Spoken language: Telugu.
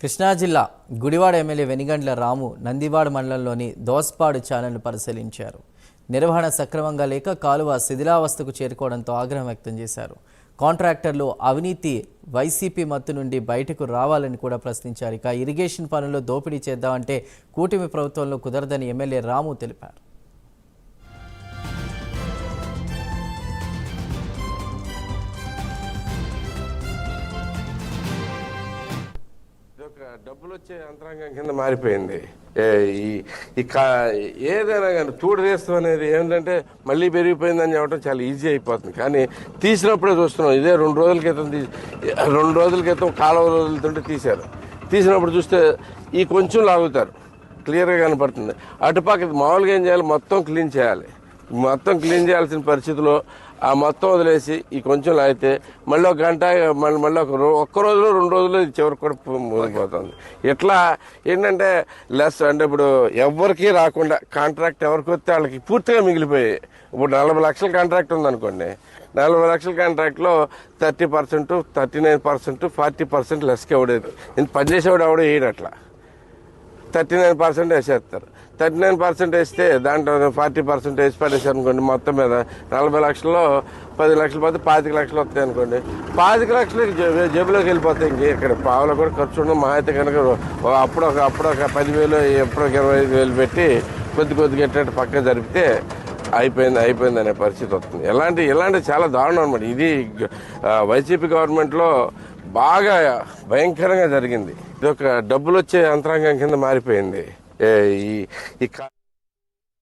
కృష్ణా జిల్లా గుడివాడ ఎమ్మెల్యే వెనిగండ్ల రాము నందివాడ మండలంలోని దోస్పాడు ఛానల్ను పరిశీలించారు. నిర్వహణ సక్రమంగా లేక కాలువ శిథిలావస్థకు చేరుకోవడంతో ఆగ్రహం వ్యక్తం చేశారు. కాంట్రాక్టర్లు అవినీతి వైసీపీ మత్తు నుండి బయటకు రావాలని కూడా ప్రశ్నించారు. ఇక ఇరిగేషన్ పనుల్లో దోపిడీ చేద్దామంటే కూటమి ప్రభుత్వంలో కుదరదని ఎమ్మెల్యే రాము తెలిపారు. డబ్బులు వచ్చే యంత్రాంగం కింద మారిపోయింది. ఏ- ఈ- ఏదైనా కానీ తూడు వేస్తాం అనేది ఏంటంటే మళ్ళీ పెరిగిపోయిందని చెప్పడం చాలా ఈజీ అయిపోతుంది. కానీ తీసినప్పుడే చూస్తున్నాం ఇదే రెండు రోజుల క్రితం తీసి రెండు రోజుల క్రితం కాలువ రోజులతో తీశారు. తీసినప్పుడు చూస్తే ఈ కొంచెం లాగుతారు. క్లియర్గా కనపడుతుంది. అటుపక్క మామూలుగా ఏం చేయాలి? మొత్తం క్లీన్ చేయాలి. మొత్తం క్లీన్ చేయాల్సిన పరిస్థితిలో ఆ మొత్తం వదిలేసి ఈ కొంచెం లాగితే మళ్ళీ ఒక గంట మళ్ళీ మళ్ళీ ఒక రో ఒక్క రోజులో రెండు రోజులు చివరికి కూడా ముగిపోతుంది మునిగిపోతుంది. ఇట్లా ఏంటంటే లెస్ అంటే ఇప్పుడు ఎవరికి రాకుండా కాంట్రాక్ట్ ఎవరికి వస్తే వాళ్ళకి పూర్తిగా మిగిలిపోయి ఇప్పుడు నలభై లక్షల కాంట్రాక్ట్ ఉందనుకోండి. నలభై లక్షల కాంట్రాక్ట్లో thirty percent thirty nine percent forty percent లెస్కి ఎవడేది పని పనిచేసేవాడు ఎవడో వేయడు అట్లా. థర్టీ నైన్ పర్సెంట్ వేసేస్తారు. థర్టీ నైన్ పర్సెంట్ వేస్తే దాంట్లో ఫార్టీ పర్సెంట్ వేసి పడేసారు అనుకోండి మొత్తం మీద నలభై లక్షల్లో పది లక్షలు పోతే పాతిక లక్షలు వస్తాయి అనుకోండి. పాతిక లక్షలు జేబులోకి వెళ్ళిపోతాయి ఇంక ఇక్కడ పావులో కూడా ఖర్చు ఉండడం మా అయితే కనుక అప్పుడు ఒక అప్పుడు ఒక పదివేలు ఎప్పుడు ఒక ఇరవై ఐదు వేలు పెట్టి కొద్ది కొద్దిగా ఎట్ట పక్క జరిపితే అయిపోయింది అయిపోయింది అనే పరిస్థితి వస్తుంది. ఎలాంటి ఇలాంటి చాలా దారుణం అనమాట ఇది వైసీపీ గవర్నమెంట్లో బాగా భయంకరంగా జరిగింది. ఇది ఒక డబ్బులు వచ్చే యంత్రాంగం కింద మారిపోయింది. ఈ ఈ